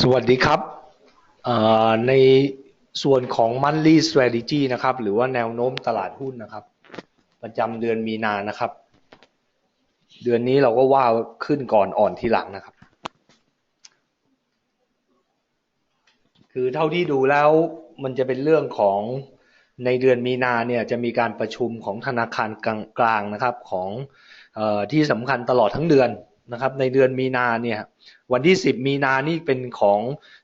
สวัสดีครับในส่วนของ monthly strategy นะครับ หรือว่าแนวโน้มตลาดหุ้นนะครับ ประจำเดือนมีนานะครับ เดือนนี้เราก็ว่าขึ้นก่อนอ่อนทีหลังนะครับ คือเท่าที่ดูแล้วมันจะเป็นเรื่องของในเดือนมีนาเนี่ยจะมีการประชุมของธนาคารกลางนะครับของอที่สำคัญตลอดทั้งเดือน นะครับในเดือนมีนาเนี่ยวันที่ 10 มีนานี่เป็นของ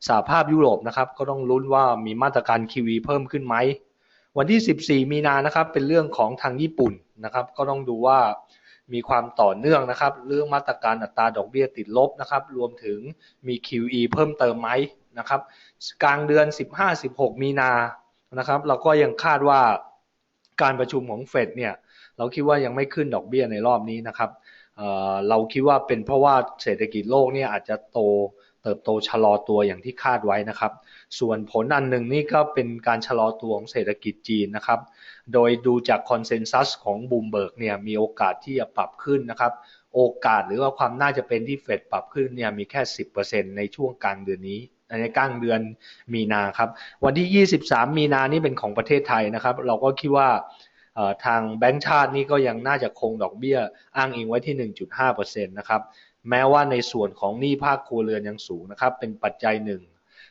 สหภาพยุโรปนะครับ ก็ต้องลุ้นว่ามีมาตรการ QE เพิ่มขึ้นไหม วันที่ 14 มีนานะครับเป็นเรื่องของทางญี่ปุ่นนะครับ ก็ต้องดูว่ามีความต่อเนื่องนะครับ เรื่องมาตรการอัตราดอกเบี้ยติดลบนะครับ รวมถึงมี QE เพิ่มเติมไหมนะครับ กลางเดือน 15-16 มีนานะครับ เราก็ยังคาดว่าการประชุมของเฟดเนี่ยเราคิดว่ายังไม่ขึ้นดอกเบี้ยในรอบนี้นะครับ เราคิดว่าเป็นเพราะว่าเศรษฐกิจโลกเนี่ยอาจจะโตเติบโตชะลอตัวอย่างที่คาดไว้นะครับ ส่วนผลอันหนึ่งนี่ก็เป็นการชะลอตัวของเศรษฐกิจจีนนะครับ โดยดูจากคอนเซนแซสของบูมเบิร์กเนี่ยมีโอกาสที่จะปรับขึ้นนะครับ โอกาสหรือว่าความน่าจะเป็นที่เฟดปรับขึ้นเนี่ยมีแค่ 10%ในช่วงกลางเดือนนี้ในกลางเดือนมีนาครับ วันที่ 23 มีนานี่เป็นของประเทศไทยนะครับ เราก็คิดว่า ทางแบงก์ชาตินี่ก็ยังน่าจะคงดอกเบี้ยอ้างอิงไว้ที่ 1.5%นะครับแม้ว่าในส่วนของหนี้ภาคครัวเรือนยังสูงนะครับเป็นปัจจัยหนึ่ง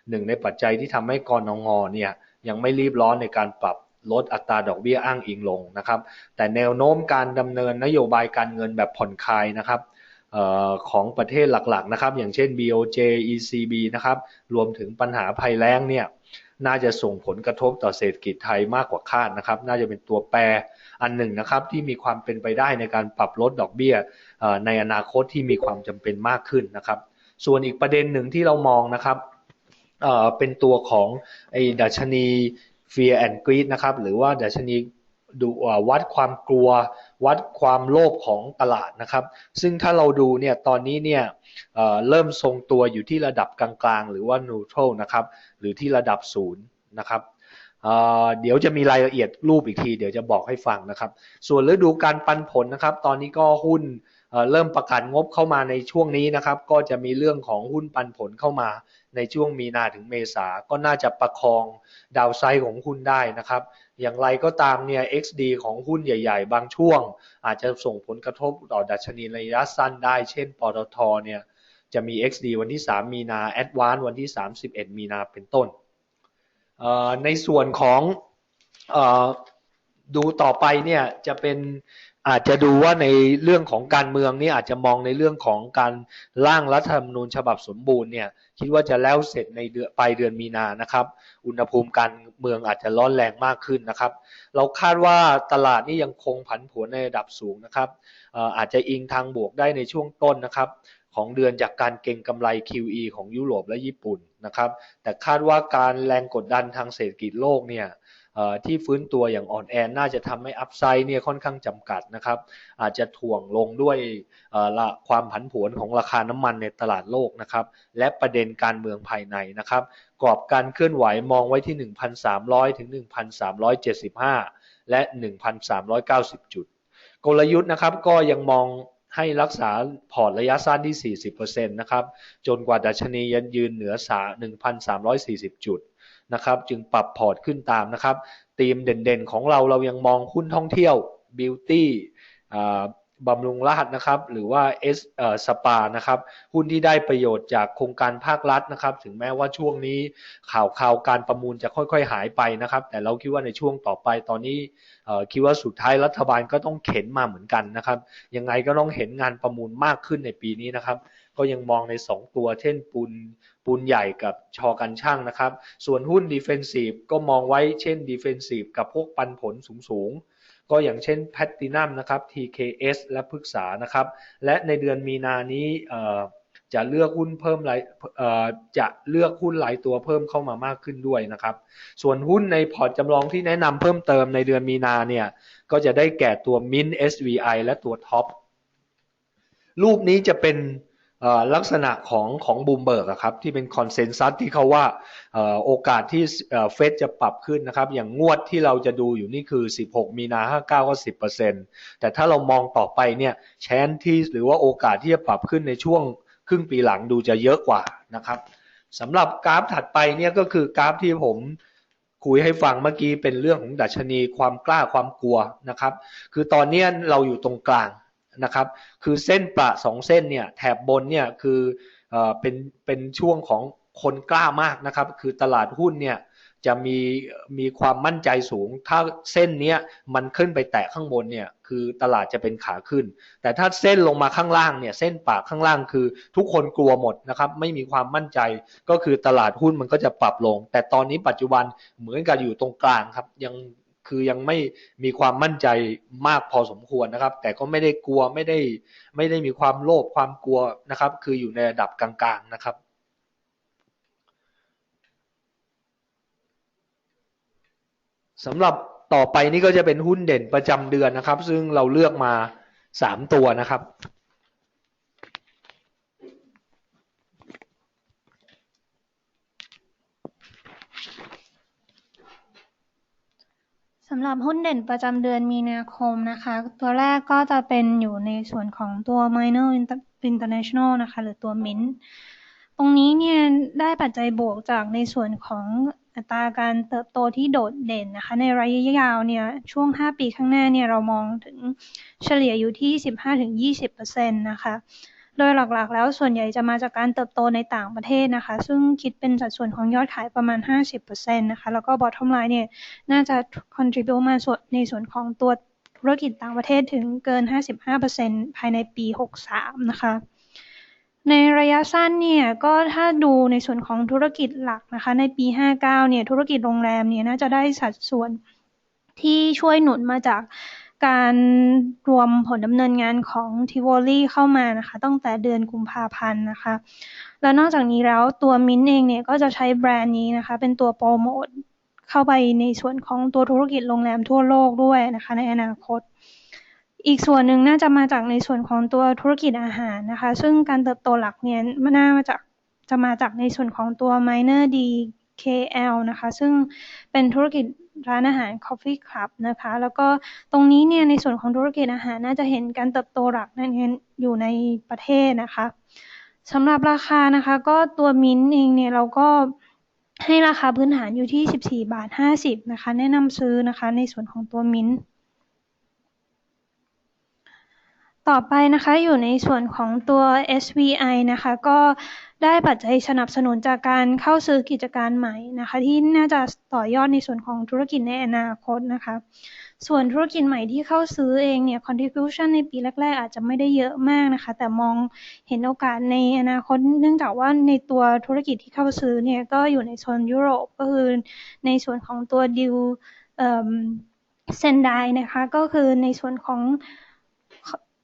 หนึ่งในปัจจัยที่ทำให้กรนงเนี่ยยังไม่รีบร้อนในการปรับลดอัตราดอกเบี้ยอ้างอิงลงนะครับ แต่แนวโน้มการดำเนินนโยบายการเงินแบบผ่อนคลายนะครับออของประเทศหลักๆนะครับ อย่างเช่น BOJ ECB นะครับรวมถึงปัญหาภัยแล้งเนี่ย น่าจะส่งผลกระทบต่อเศรษฐกิจไทยมากกว่าคาดนะครับ น่าจะเป็นตัวแปรอันหนึ่งนะครับที่มีความเป็นไปได้ในการปรับลดดอกเบี้ยในอนาคตที่มีความจำเป็นมากขึ้นนะครับ ส่วนอีกประเด็นหนึ่งที่เรามองนะครับเป็นตัวของไอ้ดัชนี fear and greed นะครับหรือว่าดัชนี ดูวัดความกลัว วัดความโลภของตลาดนะครับ ซึ่งถ้าเราดูเนี่ยตอนนี้เนี่ยเริ่มทรงตัวอยู่ที่ระดับกลางๆ หรือว่า neutral นะครับหรือที่ระดับศูนย์นะครับเดี๋ยวจะมีรายละเอียดรูปอีกที เดี๋ยวจะบอกให้ฟังนะครับ ส่วนฤดูการปันผลนะครับ ตอนนี้ก็หุ้นเริ่มประกาศงบเข้ามาในช่วงนี้นะครับ ก็จะมีเรื่องของหุ้นปันผลเข้ามาในช่วงมีนาถึงเมษา ก็น่าจะประคองดาวไซด์ของหุ้นได้นะครับ อย่างไรก็ตามเนี่ย XD ของหุ้นใหญ่ ๆ บางช่วง อาจจะส่งผลกระทบต่อดัชนีระยะสั้นได้ เช่น ปตทเนี่ยจะมี XD วันที่ 3 มีนา Advance วันที่ 31 มีนาเป็นต้น ในส่วนของดูต่อไปเนี่ยจะเป็น อาจจะดูว่าในเรื่องของการเมืองนี่อาจจะมองในเรื่องของการร่างรัฐธรรมนูญฉบับสมบูรณ์เนี่ยคิดว่าจะแล้วเสร็จในเดือนปลายเดือนมีนานะครับ อุณหภูมิการเมืองอาจจะร้อนแรงมากขึ้นนะครับ เราคาดว่าตลาดนี่ยังคงผันผวนในระดับสูงนะครับอาจจะอิงทางบวกได้ในช่วงต้นนะครับ ของเดือนจากการเก็งกำไร QE ของยุโรปและญี่ปุ่นนะครับ แต่คาดว่าการแรงกดดันทางเศรษฐกิจโลกเนี่ย ที่ฟื้นตัวอย่างอ่อนแอน่าจะทำให้อัพไซด์เนี่ยค่อนข้างจำกัดนะครับ อาจจะถ่วงลงด้วยละความผันผวนของราคาน้ำมันในตลาดโลกนะครับ และประเด็นการเมืองภายในนะครับ กรอบการเคลื่อนไหวมองไว้ที่ 1,300 ถึง 1,375 และ 1,390 จุด กลยุทธ์นะครับก็ยังมองให้รักษาพอร์ตระยะสั้นที่ 40%นะครับ จนกว่าดัชนียันยืนเหนือสา1,340 จุด นะครับจึงปรับพอร์ตขึ้นตามนะครับธีมเด่นๆของเราเรายังมองหุ้นท่องเที่ยวบิวตี้บำรุงราชนะครับหรือว่าเอสสปานะครับหุ้นที่ได้ประโยชน์จากโครงการภาครัฐนะครับถึงแม้ว่าช่วงนี้ข่าวข่าวการประมูลจะค่อยๆหายไปนะครับ แต่เราคิดว่าในช่วงต่อไปตอนนี้คิดว่าสุดท้ายรัฐบาลก็ต้องเข็นมาเหมือนกันนะครับยังไงก็ต้องเห็นงานประมูลมากขึ้นในปีนี้นะครับ ก็ยังมองใน 2 ตัว เช่นปูนปูนใหญ่กับชอกันช่างนะครับ ส่วนหุ้นดิเฟนซีฟก็มองไว้เช่นดิเฟนซีฟกับพวกปันผลสูงๆ ก็อย่างเช่นแพตตินัมนะครับ TKS และพฤกษานะครับ และในเดือนมีนานี้จะเลือกหุ้นเพิ่มหลายจะเลือกหุ้นหลายตัวเพิ่มเข้ามามากขึ้นด้วยนะครับ ส่วนหุ้นในพอร์ตจำลองที่แนะนำเพิ่มเติมในเดือนมีนาเนี่ย ก็จะได้แก่ตัว Mint SVI และตัวท็อปรูปนี้จะเป็น ลักษณะของของบูมเบิร์กครับที่เป็นคอนเซนแซสที่เขาว่าโอกาสที่เฟดจะปรับขึ้นนะครับ อย่างงวดที่เราจะดูอยู่นี่คือ 16 มีนา59 ก็ 10%แต่ถ้าเรามองต่อไปเนี่ยแชนที่หรือว่าโอกาสที่จะปรับขึ้นในช่วงครึ่งปีหลังดูจะเยอะกว่านะครับสำหรับกราฟถัดไปเนี่ยก็คือกราฟที่ผมคุยให้ฟังเมื่อกี้เป็นเรื่องของดัชนีความกล้าความกลัวนะครับ คือตอนนี้เราอยู่ตรงกลาง นะครับ คือเส้นประสองเส้นเนี่ยแถบบนเนี่ยคือเป็นเป็นช่วงของคนกล้ามากนะครับ คือตลาดหุ้นเนี่ยจะมีมีความมั่นใจสูง ถ้าเส้นเนี้ยมันขึ้นไปแตะข้างบนเนี่ยคือตลาดจะเป็นขาขึ้น แต่ถ้าเส้นลงมาข้างล่างเนี่ยเส้นปากข้างล่างคือทุกคนกลัวหมดนะครับไม่มีความมั่นใจก็คือตลาดหุ้นมันก็จะปรับลง แต่ตอนนี้ปัจจุบันเหมือนกับอยู่ตรงกลางครับยัง คือยังไม่มีความมั่นใจมากพอสมควรนะครับ แต่ก็ไม่ได้กลัวไม่ได้ไม่ได้มีความโลภความกลัวนะครับ คืออยู่ในระดับกลางๆนะครับสำหรับต่อไปนี่ก็จะเป็นหุ้นเด่นประจำเดือนนะครับ ซึ่งเราเลือกมาสามตัวนะครับำหรับหุ้นเด่นประจำเดือนมีนาคมนะคะ ตัวแรกก็จะเป็นอยู่ในส่วนของตัว Minor International นะคะ หรือตัว Mint ตรงนี้เนี่ยได้ปัจจัยบวกจากในส่วนของอัตราการเติบโตที่โดดเด่นนะคะ ในระยะยาวเนี่ยช่วง 5 ปีข้างหน้าเนี่ยเรามองถึงเฉลี่ยอยู่ที่ 15-20%นะคะ โดยหลักๆ แล้วส่วนใหญ่จะมาจากการเติบโตในต่างประเทศนะคะ ซึ่งคิดเป็นสัดส่วนของยอดขายประมาณ 50%นะคะ แล้วก็ bottom line เนี่ย น่าจะ contribute มาส่วนในส่วนของตัวธุรกิจต่างประเทศถึงเกิน 55%ภายในปี 63 นะคะ ในระยะสั้นเนี่ย ก็ถ้าดูในส่วนของธุรกิจหลักนะคะ ในปี 59 เนี่ย ธุรกิจโรงแรมเนี่ย น่าจะได้สัดส่วนที่ช่วยหนุนมาจาก การรวมผลดำเนินงานของทิวอลี่เข้ามานะคะตั้งแต่เดือนกุมภาพันธ์นะคะ แล้วนอกจากนี้แล้วตัวมินเองเนี่ยก็จะใช้แบรนด์นี้นะคะ เป็นตัวโปรโมทเข้าไปในส่วนของตัวธุรกิจโรงแรมทั่วโลกด้วยนะคะ ในอนาคต อีกส่วนหนึ่งน่าจะมาจากในส่วนของตัวธุรกิจอาหารนะคะ ซึ่งการเติบโตหลักเนี่ยน่ามาจากจะมาจากในส่วนของตัว Miner DKL นะคะ ซึ่งเป็นธุรกิจ ร้านอาหาร Coffee Club นะคะ แล้วก็ตรงนี้เนี่ยในส่วนของธุรกิจอาหารน่าจะเห็นการเติบโตหลักนั่นอยู่ในประเทศนะคะสำหรับราคานะคะก็ตัวมิ้นเองเนี่ยเราก็ให้ราคาพื้นฐานอยู่ที่ 14 บาท 50 นะคะ แนะนำซื้อนะคะในส่วนของตัวมิ้น ต่อไปนะคะอยู่ในส่วนของตัว SVI นะคะก็ได้ปัจจัยสนับสนุนจากการเข้าซื้อกิจการใหม่นะคะที่น่าจะต่อยอดในส่วนของธุรกิจในอนาคตนะคะส่วนธุรกิจใหม่ที่เข้าซื้อเองเนี่ย contribution ในปีแรก ๆ อาจจะไม่ได้เยอะมากนะคะ แต่มองเห็นโอกาสในอนาคต เนื่องจากว่าในตัวธุรกิจที่เข้าซื้อเนี่ยก็อยู่ในโซนยุโรปก็คือในส่วนของตัวดิวเซนไดนะคะก็คือในส่วนของ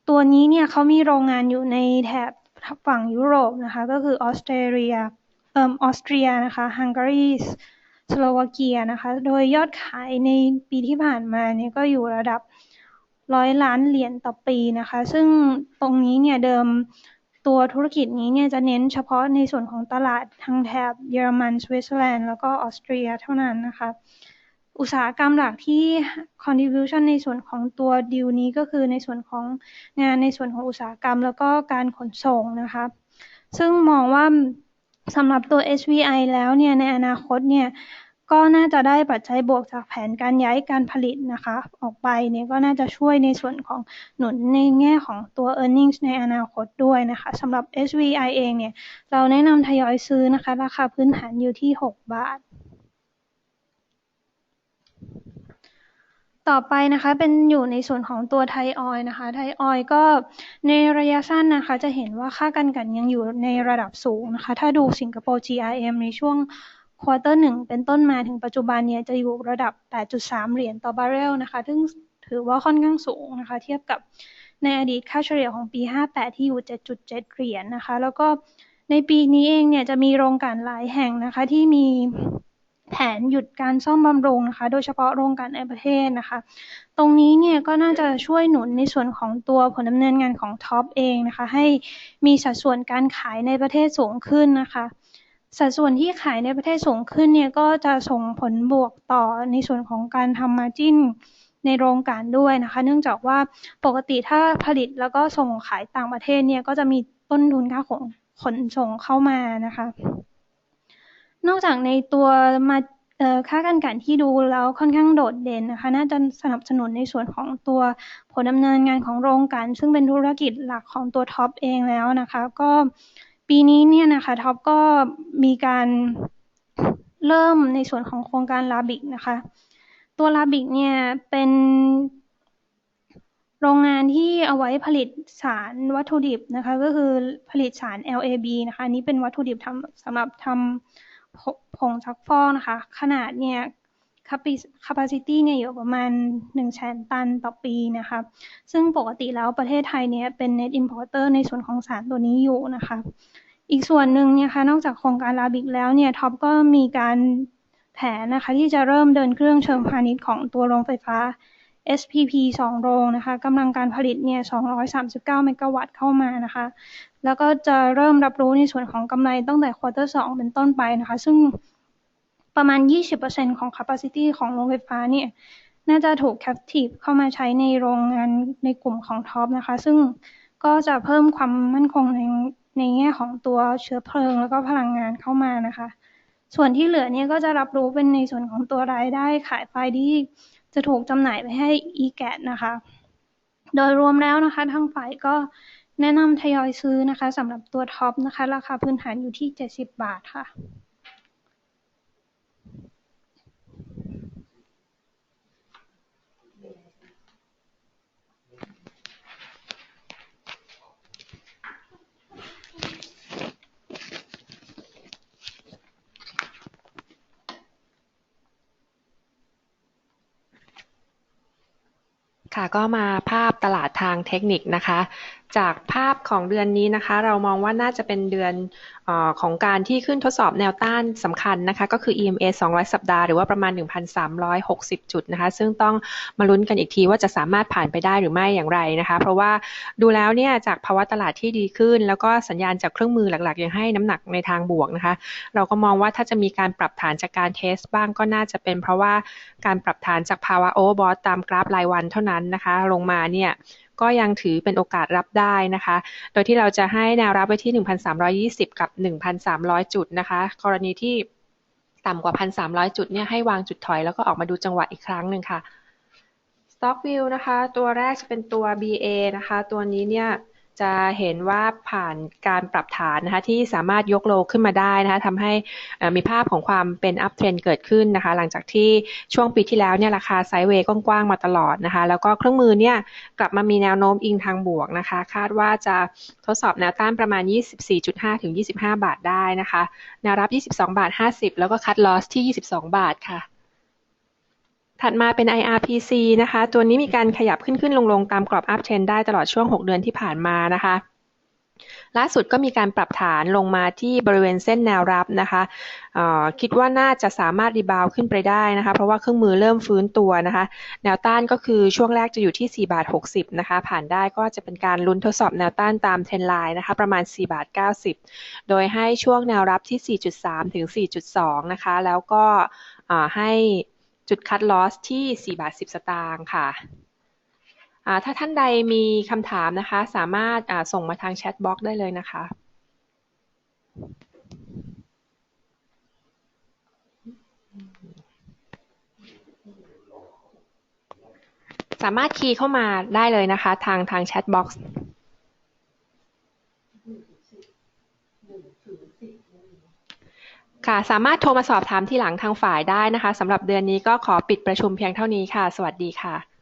ตัวนี้เนี่ยเขามีโรงงานอยู่ในแถบฝั่งยุโรปนะคะ ก็คือออสเตรเลียเอ่อออสเตรียนะคะฮังการีสโลวาเกียนะคะ โดยยอดขายในปีที่ผ่านมาเนี่ยก็อยู่ระดับร้อยล้านเหรียญต่อปีนะคะ ซึ่งตรงนี้เนี่ยเดิมตัวธุรกิจนี้เนี่ยจะเน้นเฉพาะในส่วนของตลาดทางแถบเยอรมันสวิตเซอร์แลนด์แล้วก็ออสเตรียเท่านั้นนะคะ อุตสาหกรรมหลักที่ contribution ในส่วนของตัวดีลนี้ก็คือในส่วนของงานในส่วนของอุตสาหกรรม แล้วก็การขนส่งนะคะซึ่งมองว่าสำหรับตัว SVI แล้วเนี่ยในอนาคตเนี่ยก็น่าจะได้ปัจจัยบวกจากแผนการย้ายการผลิตนะคะออกไปเนี่ยก็น่าจะช่วยในส่วนของหนุนในแง่ของตัว e a r n i n g ในอนาคตด้วยนะคะสำหรับ SVI เองเนี่ยเราแนะนำทยอยซื้อนะคะ ราคาพื้นฐานอยู่ที่ 6 บาท ต่อไปนะคะเป็นอยู่ในส่วนของตัวไทออยนะคะ ไทออยก็ในระยะสั้นนะคะ จะเห็นว่าค่ากันกันยังอยู่ในระดับสูงนะคะ ถ้าดูสิงคโปร์ GRM ในช่วงควอเตอร์หนึ่งเป็นต้นมาถึงปัจจุบันเนี่ยจะอยู่ระดับ 8.3 เหรียญต่อบาร์เรลนะคะ ซึ่งถือว่าค่อนข้างสูงนะคะ เทียบกับในอดีตค่าเฉลี่ยของปี 58 ที่อยู่ 7.7 เหรียญนนะคะ แล้วก็ในปีนี้เองเนี่ยจะมีโรงกลั่นหลายแห่งนะคะที่มี แผนหยุดการซ่อมบำรุงนะคะ โดยเฉพาะโรงกลั่นในประเทศนะคะ ตรงนี้เนี่ยก็น่าจะช่วยหนุนในส่วนของตัวผลดำเนินงานของท็อปเองนะคะ ให้มีสัดส่วนการขายในประเทศสูงขึ้นนะคะ สัดส่วนที่ขายในประเทศสูงขึ้นเนี่ยก็จะส่งผลบวกต่อในส่วนของการทำมาจิ้นในโรงกลั่นด้วยนะคะ เนื่องจากว่าปกติถ้าผลิตแล้วก็ส่งขายต่างประเทศเนี่ยก็จะมีต้นทุนค่าของขนส่งเข้ามานะคะ นอกจากในตัวมาค่าการกันที่ดูแล้วค่อนข้างโดดเด่นนะคะ น่าจะสนับสนุนในส่วนของตัวผลดำเนินงานของโรงกัน ซึ่งเป็นธุรกิจหลักของตัวท็อปเองแล้วนะคะ ก็ปีนี้เนี่ยนะคะท็อปก็มีการเริ่มในส่วนของโครงการลาบิกนะคะ ตัวลาบิกเนี่ยเป็นโรงงานที่เอาไว้ผลิตสารวัตถุดิบนะคะ ก็คือผลิตสาร LAB นะคะนี้เป็นวัตถุดิบทำสำหรับทำ ผงซักฟอกนะคะ ขนาดเนี่ย capacity เนี่ยอยู่ประมาณ1แสนตันต่อปีนะคะ ซึ่งปกติแล้วประเทศไทยเนี่ยเป็น net importer ในส่วนของสารตัวนี้อยู่นะคะ อีกส่วนหนึ่งเนี่ยค่ะนอกจากโครงการลาบิกแล้วเนี่ยท็อปก็มีการแผนนะคะที่จะเริ่มเดินเครื่องเชิงพาณิชย์ของตัวโรงไฟฟ้า SPP 2 โรงนะคะกำลังการผลิตเนี่ย239 เมกะวัตต์เข้ามานะคะ แล้วก็จะเริ่มรับรู้ในส่วนของกำไรตั้งแต่ควอเตอร์2เป็นต้นไปนะคะ ซึ่งประมาณ 20%ของ capacity ของโรงไฟฟ้าเนี่ย น่าจะถูก captive เข้ามาใช้ในโรงงานในกลุ่มของท็อปนะคะ ซึ่งก็จะเพิ่มความมั่นคงในในแง่ของตัวเชื้อเพลิงแล้วก็พลังงานเข้ามานะคะ ส่วนที่เหลือเนี่ยก็จะรับรู้เป็นในส่วนของตัวรายได้ขายไฟที่ จะถูกจำหน่ายไปให้ e-gat นะคะ โดยรวมแล้วนะคะ ทางฝ่ายก็แนะนำทยอยซื้อนะคะสำหรับตัวท็อปนะคะ ราคาพื้นฐานอยู่ที่ 70 บาทค่ะ ค่ะ ก็มาภาพตลาดทางเทคนิคนะคะ จากภาพของเดือนนี้นะคะ เรามองว่าน่าจะเป็นเดือนอของการที่ขึ้นทดสอบแนวต้านสำคัญนะคะ ก็คือ EMA 200 สัปดาห์หรือว่าประมาณ 1,360 จุดนะคะ ซึ่งต้องมาลุ้นกันอีกทีว่าจะสามารถผ่านไปได้หรือไม่อย่างไรนะคะ เพราะว่าดูแล้วเนี่ยจากภาวะตลาดที่ดีขึ้น แล้วก็สัญญาณจากเครื่องมือหลักๆ ยังให้น้ำหนักในทางบวกนะคะ เราก็มองว่าถ้าจะมีการปรับฐานจากการเทสบ้างก็น่าจะเป็นเพราะว่าการปรับฐานจากภาวะโอเวอร์บอทตามกราฟรายวันเท่านั้นนะคะ ลงมาเนี่ย ก็ยังถือเป็นโอกาสรับได้นะคะ โดยที่เราจะให้แนวรับไว้ที่ 1,320 กับ 1,300 จุดนะคะ กรณีที่ต่ำกว่า 1,300 จุดเนี่ยให้วางจุดถอยแล้วก็ออกมาดูจังหวะอีกครั้งหนึ่งค่ะ Stock View นะคะ ตัวแรกจะเป็นตัว BA นะคะ ตัวนี้เนี่ย จะเห็นว่าผ่านการปรับฐานนะคะที่สามารถยกโลขึ้นมาได้นะคะทำให้มีภาพของความเป็นอัพเทรนเกิดขึ้นนะคะ หลังจากที่ช่วงปีที่แล้วเนี่ยราคาไซด์เวย์กว้างๆมาตลอดนะคะ แล้วก็เครื่องมือเนี่ยกลับมามีแนวโน้มอิงทางบวกนะคะ คาดว่าจะทดสอบแนวต้านประมาณ 24.5 ถึง 25 บาทได้นะคะแนวรับ 22 บาท 50 แล้วก็คัดลอสที่ 22 บาทค่ะ ถัดมาเป็น IRPC นะคะ ตัวนี้มีการขยับขึ้นขึ้นลงลงตามกรอบอัพเทรนได้ตลอดช่วง 6 เดือนที่ผ่านมานะคะล่าสุดก็มีการปรับฐานลงมาที่บริเวณเส้นแนวรับนะคะคิดว่าน่าจะสามารถรีบาวขึ้นไปได้นะคะ เพราะว่าเครื่องมือเริ่มฟื้นตัวนะคะ แนวต้านก็คือช่วงแรกจะอยู่ที่4บาท60นะคะ ผ่านได้ก็จะเป็นการลุ้นทดสอบแนวต้านตามเทรนไลน์นะคะ ประมาณ4บาท90 โดยให้ช่วงแนวรับที่ 4.3 ถึง 4.2 นะคะ แล้วก็ให้ จุดคัดลอสที่ 4 บาท 10 สตางค์ค่ะถ้าท่านใดมีคำถามนะคะ สามารถส่งมาทางแชทบ็อกได้เลยนะคะ สามารถคีย์เข้ามาได้เลยนะคะ ทางทางแชทบ็อกซ์ ค่ะ สามารถโทรมาสอบถามที่หลังทางฝ่ายได้นะคะสำหรับเดือนนี้ก็ขอปิดประชุมเพียงเท่านี้ค่ะ สวัสดีค่ะ